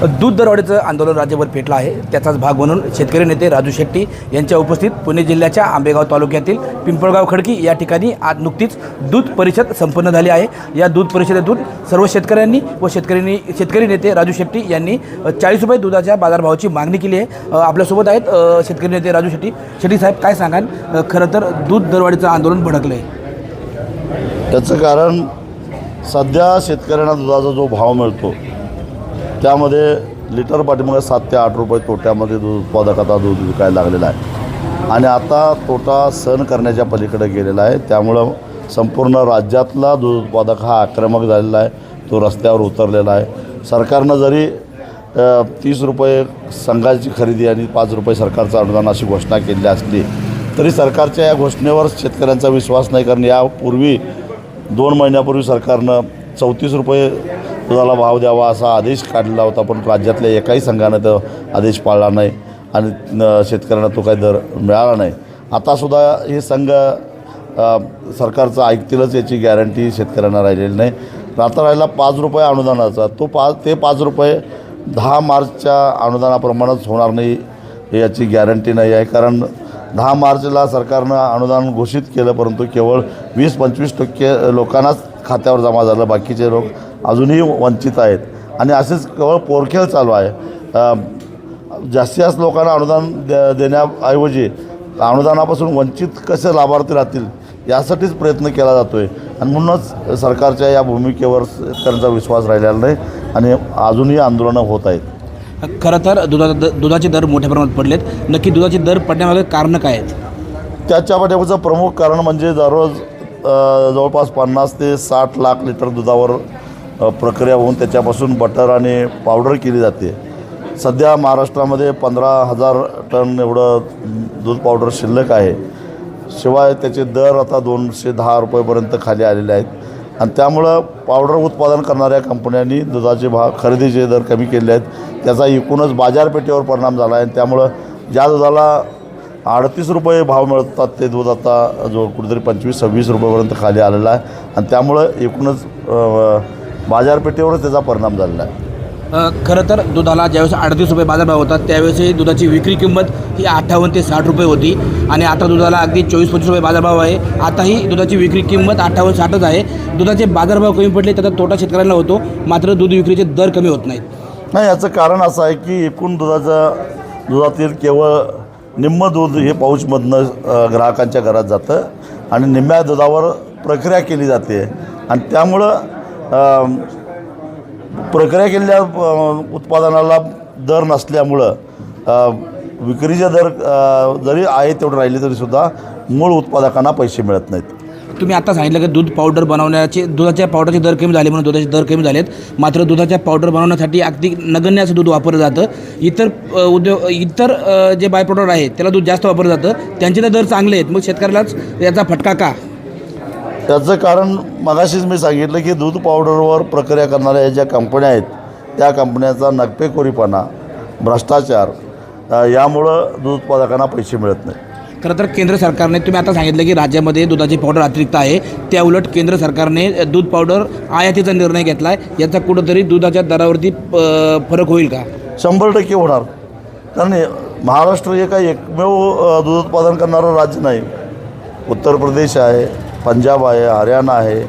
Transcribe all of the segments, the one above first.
दूध दरवाढीचं आंदोलन राज्यभर पेटलं आहे. त्याचाच भाग म्हणून शेतकरी नेते राजू शेट्टी यांच्या उपस्थित पुणे जिल्ह्याच्या आंबेगाव तालुक्यातील पिंपळगाव खडकी या ठिकाणी आज नुकतीच दूध परिषद संपन्न झाली आहे. या दूध परिषदेतून सर्व शेतकऱ्यांनी व शेतकऱ्यांनी शेतकरी नेते राजू शेट्टी यांनी चाळीस रुपये दुधाच्या बाजारभावाची मागणी केली आहे. आपल्यासोबत आहेत शेतकरी नेते राजू शेट्टी. शेट्टी साहेब काय सांगाल? खरं तर दूध दरवाढीचं आंदोलन भडकलं आहे त्याचं कारण सध्या शेतकऱ्यांना दुधाचा जो भाव मिळतो त्यामध्ये लिटर पाठीमागे सात ते आठ रुपये तोट्यामध्ये दूध उत्पादक आता दूध विकायला लागलेला आहे. आणि आता तोटा सहन करण्याच्या पलीकडे गेलेला आहे. त्यामुळं संपूर्ण राज्यातला दूध उत्पादक हा आक्रमक झालेला आहे. तो रस्त्यावर उतरलेला आहे. सरकारनं जरी तीस रुपये संघाची खरेदी आणि पाच रुपये सरकारचं अनुदान अशी घोषणा केली असली तरी सरकारच्या या घोषणेवर शेतकऱ्यांचा विश्वास नाही. कारण यापूर्वी दोन महिन्यापूर्वी सरकारनं चौतीस रुपये दुधाला भाव द्यावा असा आदेश काढला होता पण राज्यातल्या एकाही संघानं तो आदेश पाळला नाही आणि शेतकऱ्यांना तो काही दर मिळाला नाही. आतासुद्धा हे संघ सरकारचं ऐकतीलच याची गॅरंटी शेतकऱ्यांना राहिलेली नाही. आता राहिला पाच रुपये अनुदानाचा. तो पाच ते पाच रुपये दहा मार्चच्या अनुदानाप्रमाणेच होणार नाही याची गॅरंटी नाही आहे. कारण दहा मार्चला सरकारनं अनुदान घोषित केलं परंतु केवळ वीस पंचवीस टक्के लोकांनाच खात्यावर जमा झालं. बाकीचे लोक अजूनही वंचित आहेत. आणि असेच केवळ पोरखेळ चालू आहे. जास्तीत जास्त लोकांना अनुदान दे देण्याऐवजी अनुदानापासून वंचित कसे लाभार्थी राहतील यासाठीच प्रयत्न केला जातो आहे आणि म्हणूनच सरकारच्या या भूमिकेवर शेतकऱ्यांचा विश्वास राहिलेला नाही आणि अजूनही आंदोलनं होत आहेत. खरं तर दुधा दुधाचे दर मोठ्या प्रमाणात पडलेत. नक्की दुधाचे दर पडण्यामागे कारणं काय आहेत? त्याच्या पाठीमागचं प्रमुख कारण म्हणजे दररोज जवळपास पन्नास ते साठ लाख लिटर दुधावर प्रक्रिया होऊन त्याच्यापासून बटर आणि पावडर केली जाते. सध्या महाराष्ट्रामध्ये पंधरा हजार टन एवढं दूध पावडर शिल्लक आहे. शिवाय त्याचे दर आता दोनशे दहा रुपयेपर्यंत खाली आलेले आहेत. आणि त्यामुळं पावडर उत्पादन करणाऱ्या कंपन्यांनी दुधाचे भाव खरेदीचे दर कमी केले आहेत. त्याचा एकूणच बाजारपेठेवर परिणाम झाला आहे. आणि त्यामुळं ज्या दुधाला अडतीस रुपये भाव मिळतात ते दूध आता जो कुठेतरी पंचवीस सव्वीस रुपयेपर्यंत खाली आलेला आहे. आणि त्यामुळं एकूणच अ, बाजारपेठेवरच त्याचा परिणाम झालेला आहे. खरं तर दुधाला ज्यावेळेस अडतीस रुपये बाजारभाव होता त्यावेळेस दुधाची विक्री किंमत ही अठ्ठावन्न ते साठ रुपये होती. आणि आता दुधाला अगदी चोवीस पंचवीस रुपये बाजारभाव आहे. आताही दुधाची विक्री किंमत अठ्ठावन्न साठच आहे. दुधाचे बाजारभाव कमी पडले त्याचा तोटा शेतकऱ्यांना होतो. मात्र दूध विक्रीचे दर कमी होत नाहीत. नाही याचं कारण असं आहे की एकूण दुधाचा दुधातील केवळ निम्म दूध हे पाऊचमधनं ग्राहकांच्या घरात जातं. आणि निम्म्या दुधावर प्रक्रिया केली जाते. आणि त्यामुळं प्रक्रिया केलेल्या उत्पादनाला दर नसल्यामुळं विक्रीचे दर जरी आहे तेवढे राहिले तरीसुद्धा मूळ उत्पादकांना पैसे मिळत नाहीत. तुम्ही आता सांगितलं की दूध पावडर बनवण्याचे दुधाच्या पावडरचे दर कमी झाले म्हणून दुधाचे दर कमी झालेत. मात्र दुधाच्या पावडर बनवण्यासाठी अगदी नगण्य असं दूध वापरलं जातं. इतर उद्योग इतर जे बाय प्रोडक्ट आहेत त्याला दूध जास्त वापरलं जातं. त्यांचे तर दर चांगले आहेत. मग शेतकऱ्यालाच याचा फटका का? त्याचं कारण मगाशीच मी सांगितलं की दूध पावडरवर प्रक्रिया करणाऱ्या ज्या कंपन्या आहेत त्या कंपन्याचा नगपेखोरीपणा भ्रष्टाचार यामुळं दूध उत्पादकांना पैसे मिळत नाही खरं तर केंद्र सरकारने तुम्ही आता सांगितलं की राज्यामध्ये दुधाची पावडर अतिरिक्त आहे. त्या उलट केंद्र सरकारने दूध पावडर आयातीचा निर्णय घेतला आहे याचा कुठंतरी दुधाच्या दरावरती फरक होईल का? शंभर टक्के होणार. कारण महाराष्ट्र हे काही एकमेव दूध उत्पादन करणारं राज्य नाही. उत्तर प्रदेश आहे पंजाब आहे हरियाणा आहे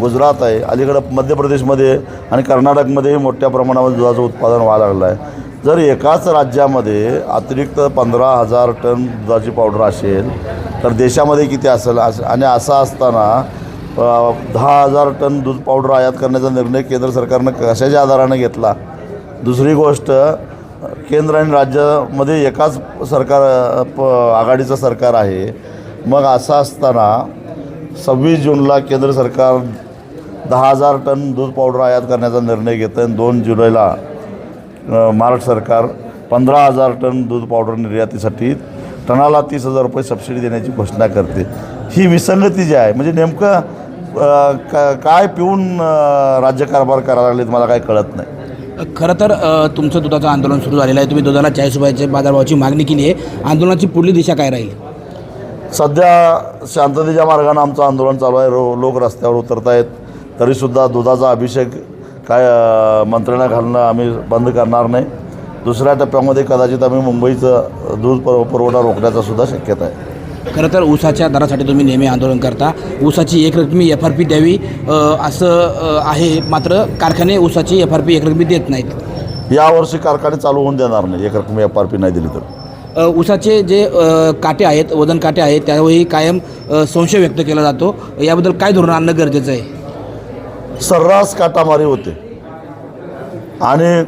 गुजरात आहे अलीकडं मध्य प्रदेशमध्ये आणि कर्नाटकमध्ये मोठ्या प्रमाणामध्ये दुधाचं उत्पादन व्हायला लागलं आहे. जर एकाच राज्यामध्ये अतिरिक्त पंधरा हजार टन दुधाची पावडर असेल तर देशामध्ये किती असेल? अस आणि असं असताना दहा हजार टन दूध पावडर आयात करण्याचा निर्णय केंद्र सरकारनं कशाच्या आधारानं घेतला? दुसरी गोष्ट केंद्र आणि राज्यामध्ये एकाच सरकार प आघाडीचं सरकार आहे. मग असं असताना सव्वीस जूनला केंद्र सरकार दहा हजार टन दूध पावडर आयात करण्याचा निर्णय घेतं आणि दोन जुलैला महाराष्ट्र सरकार पंधरा हजार टन दूध पावडर निर्यातीसाठी टनाला तीस हजार रुपये सबसिडी देण्याची घोषणा करते. ही विसंगती जी आहे म्हणजे नेमकं का काय पिऊन राज्यकारभार करायला लागलेत मला काय कळत नाही. खरं तर तुमचं दुधाचं आंदोलन सुरू झालेलं आहे. तुम्ही दुधाला चाळीस रुपयाच्या बाजारभावाची मागणी केली आहे. आंदोलनाची पुढली दिशा काय राहील? सध्या शांततेच्या मार्गानं आमचं आंदोलन चालू आहे. रो लोक रस्त्यावर उतरत आहेत तरीसुद्धा दुधाचा अभिषेक काय मंत्रणा घालणं आम्ही बंद करणार नाही. दुसऱ्या टप्प्यामध्ये कदाचित आम्ही मुंबईचं दूध पुर पुरवठा रोखण्याचा सुद्धा शक्यता आहे. खरं तर ऊसाच्या दरासाठी तुम्ही नेहमी आंदोलन करता. ऊसाची एक रकमी एफ आर पी द्यावी असं आहे. मात्र कारखाने ऊसाची एफ आर पी एक रकमी देत नाहीत. यावर्षी कारखाने चालू होऊन देणार नाही. एक रकमी एफ आर पी नाही दिली तर. ऊसाचे जे काटे आहेत वजन काटे आहेत त्यावेळी कायम संशय व्यक्त केला जातो. याबद्दल काय धोरण आणणं गरजेचं आहे? सर्रास काटामारी होते. आणि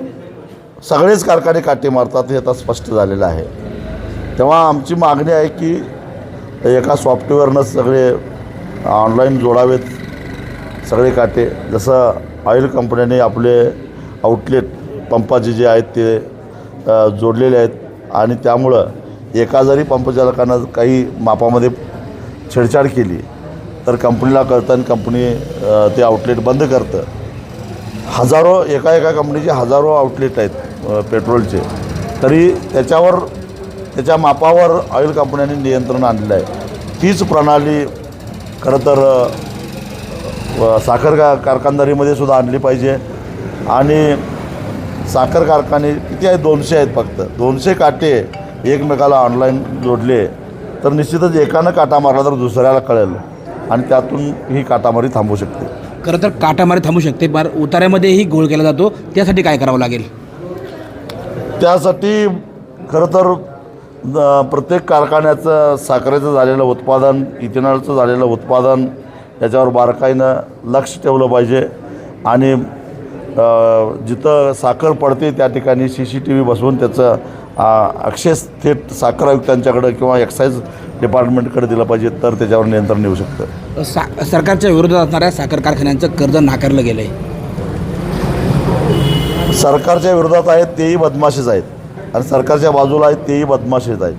सगळेच कारखाने काटे मारतात हे आता स्पष्ट झालेलं आहे. तेव्हा आमची मागणी आहे की एका सॉफ्टवेअरनं सगळे ऑनलाईन जोडावेत सगळे काटे. जसं ऑइल कंपन्यांनी आपले आउटलेट पंपाचे जे आहेत ते जोडलेले आहेत. आणि त्यामुळं एका जरी पंपचालकानं काही मापामध्ये छेडछाड केली तर कंपनीला कळतं आणि कंपनी ते आउटलेट बंद करतं. हजारो एका एका कंपनीचे हजारो आउटलेट आहेत पेट्रोलचे. तरी त्याच्यावर त्याच्या मापावर ऑइल कंपन्यांनी नियंत्रण आणलेलं आहे. तीच प्रणाली खरं तर साखर का कारखानदारीमध्ये सुद्धा आणली पाहिजे. आणि साखर कारखाने किती आहेत दोनशे आहेत फक्त. दोनशे काटे एकमेकाला ऑनलाईन जोडले तर निश्चितच एकानं काटा मारला तर दुसऱ्याला कळेल आणि त्यातून ही काटामारी थांबू शकते. खरं तर काटामारी थांबू शकते बार उतार्यामध्येही घोळ केला जातो. त्यासाठी काय करावं लागेल? त्यासाठी खरं तर प्रत्येक कारखान्याचं साखरेचं झालेलं उत्पादन इथेनॉलचं झालेलं उत्पादन याच्यावर बारकाईनं लक्ष ठेवलं पाहिजे. आणि जिथं साखर पडते त्या ठिकाणी सी सी टी व्ही बसवून त्याचं अक्षेस थेट साखर आयुक्तांच्याकडं किंवा एक्साईज डिपार्टमेंटकडे दिलं पाहिजे तर त्याच्यावर नियंत्रण येऊ शकतं. सा सरकारच्या विरोधात असणाऱ्या साखर कारखान्यांचं कर्ज नाकारलं गेलं आहे सरकारच्या विरोधात आहेत तेही बदमाशीच आहेत. आणि सरकारच्या बाजूला आहेत तेही बदमाशीच आहेत.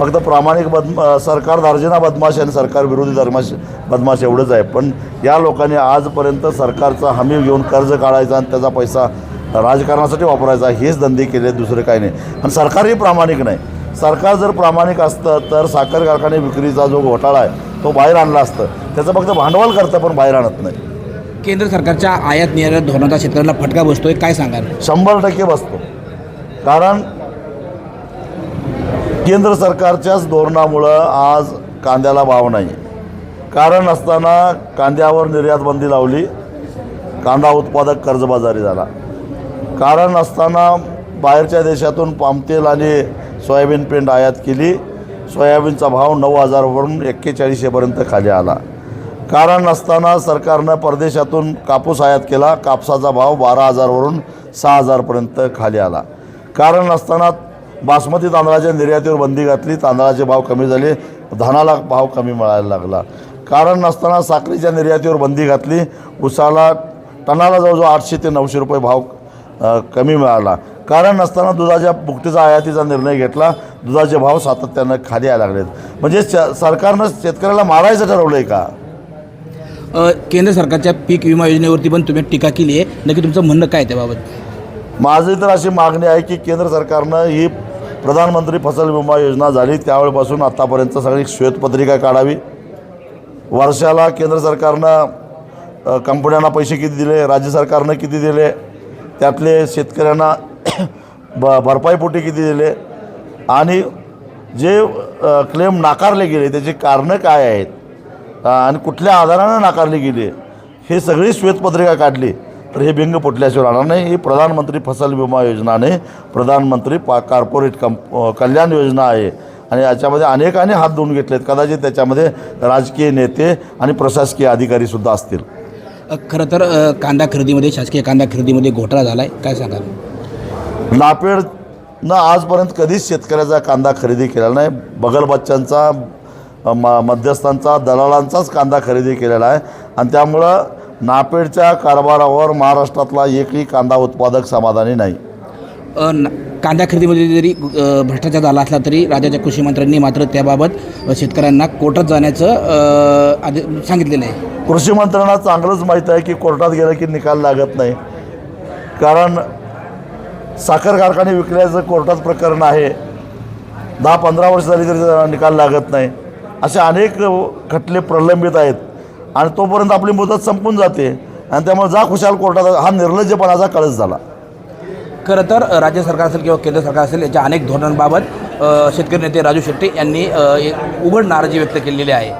फक्त प्रामाणिक बदम सरकार दार्जिना बदमाश आणि सरकार विरोधी धर्माश बदमाश एवढंच आहे. पण या लोकांनी आजपर्यंत सरकारचा हमी घेऊन कर्ज काढायचा आणि त्याचा पैसा राजकारणासाठी वापरायचा हेच धंदे केले दुसरे काही नाही. आणि सरकारही प्रामाणिक नाही. सरकार जर प्रामाणिक असतं तर साखर कारखाने विक्रीचा जो घोटाळा आहे तो बाहेर आणला असतं. त्याचं फक्त भांडवल करतं पण बाहेर आणत नाही. केंद्र सरकारच्या आयात निर्यात धोरणाचा शेतकऱ्यांना फटका बसतोय काय सांगाल? शंभर टक्के बसतो. कारण केंद्र सरकारच्याच धोरणामुळं आज कांद्याला भाव नाही. कारण असताना कांद्यावर निर्यात बंदी लावली कांदा उत्पादक कर्जबाजारी झाला. कारण असताना बाहेरच्या देशातून पामतेल आणि सोयाबीन पेंड आयात केली सोयाबीनचा भाव नऊ हजारवरून एक्केचाळीसशेपर्यंत खाली आला. कारण नसताना सरकारनं परदेशातून कापूस आयात केला कापसाचा भाव बारा हजारवरून सहा हजारपर्यंत खाली आला. कारण असताना बासमती तांदळाच्या निर्यातीवर बंदी घातली तांदळाचे भाव कमी झाले धानाला भाव कमी मिळायला लागला. कारण नसताना साखरेच्या निर्यातीवर बंदी घातली उसाला टनाला जवळजवळ आठशे ते नऊशे रुपये भाव कमी मिळाला. कारण नसताना दुधाच्या बुकटीचा आयातीचा निर्णय घेतला दुधाचे भाव सातत्यानं खाली यायला लागलेत. म्हणजे सरकारनं शेतकऱ्याला मारायचं ठरवलं आहे का केंद्र सरकारच्या पीक विमा योजनेवरती पण तुम्ही टीका केली आहे. नक्की तुमचं म्हणणं काय त्याबाबत? माझी तर अशी मागणी आहे की केंद्र सरकारनं ही प्रधानमंत्री फसल विमा योजना झाली. त्यावेळेपासून आत्तापर्यंत सगळी श्वेतपत्रिका काढावी. वर्षाला केंद्र सरकारनं कंपन्यांना पैसे किती दिले राज्य सरकारनं किती दिले त्यातले शेतकऱ्यांना ब भरपाईपोटी किती दिले आणि जे क्लेम नाकारले गेले त्याची कारणं काय आहेत? आणि कुठल्या आधारानं नाकारली गेली? हे सगळी श्वेतपत्रिका काढली. तर हे बिंग फुटल्याशिवाय राहणार नाही. ही प्रधानमंत्री फसल विमा योजनाने प्रधानमंत्री पा कॉर्पोरेट कंप कल्याण योजना आहे. आणि याच्यामध्ये अनेकाने हात धुवून घेतलेत. कदाचित त्याच्यामध्ये राजकीय नेते आणि प्रशासकीय अधिकारीसुद्धा असतील. खरं तर कांदा खरेदीमध्ये शासकीय कांदा खरेदीमध्ये घोटाळा झाला आहे काय सांगाल? नापेडनं आजपर्यंत कधीच शेतकऱ्याचा कांदा खरेदी केलेला नाही. बगल बच्चांचा अ, म मध्यस्थांचा दलालांचाच कांदा खरेदी केलेला आहे. आणि त्यामुळं नापेडच्या कारभारावर महाराष्ट्रातला एकही कांदा उत्पादक समाधानी नाही. कांदा खरेदीमध्ये जरी भ्रष्टाचार झाला असला तरी राज्याच्या कृषी मंत्र्यांनी मात्र त्याबाबत शेतकऱ्यांना कोर्टात जाण्याचं आदे सांगितलेलं आहे. कृषी मंत्र्यांना चांगलंच माहीत आहे की कोर्टात गेलं की निकाल लागत नाही. कारण साखर कारखाने विकल्याचं कोर्टात प्रकरण आहे. दहा पंधरा वर्ष झाली तरी निकाल लागत नाही. असे अनेक खटले प्रलंबित आहेत. आणि तोपर्यंत आपली मुदत संपून जाते. आणि त्यामुळे जा खुशाल कोर्टात हा निर्लज्जपणाचा कळस झाला. खरं तर राज्य सरकार असेल किंवा केंद्र सरकार असेल याच्या अनेक धोरणांबाबत शेतकरी नेते राजू शेट्टी यांनी उघड नाराजी व्यक्त केलेली आहे.